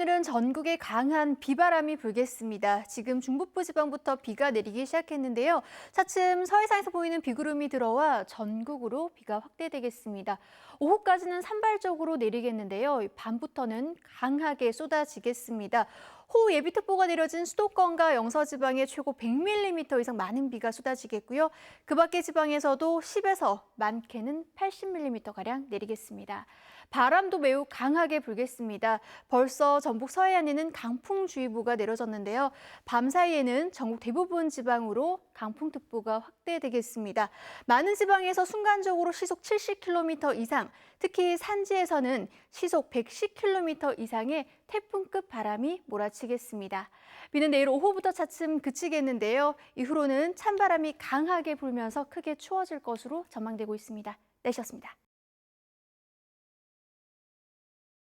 오늘은 전국에 강한 비바람이 불겠습니다. 지금 중북부 지방부터 비가 내리기 시작했는데요. 차츰 서해상에서 보이는 비구름이 들어와 전국으로 비가 확대되겠습니다. 오후까지는 산발적으로 내리겠는데요. 밤부터는 강하게 쏟아지겠습니다. 호우 예비특보가 내려진 수도권과 영서지방에 최고 100mm 이상 많은 비가 쏟아지겠고요. 그 밖의 지방에서도 10에서 많게는 80mm가량 내리겠습니다. 바람도 매우 강하게 불겠습니다. 벌써 전북 서해안에는 강풍주의보가 내려졌는데요. 밤 사이에는 전국 대부분 지방으로 강풍특보가 확대되겠습니다. 많은 지방에서 순간적으로 시속 70km 이상, 특히 산지에서는 시속 110km 이상의 태풍급 바람이 몰아치겠습니다. 비는 내일 오후부터 차츰 그치겠는데요. 이후로는 찬바람이 강하게 불면서 크게 추워질 것으로 전망되고 있습니다. 내셨습니다.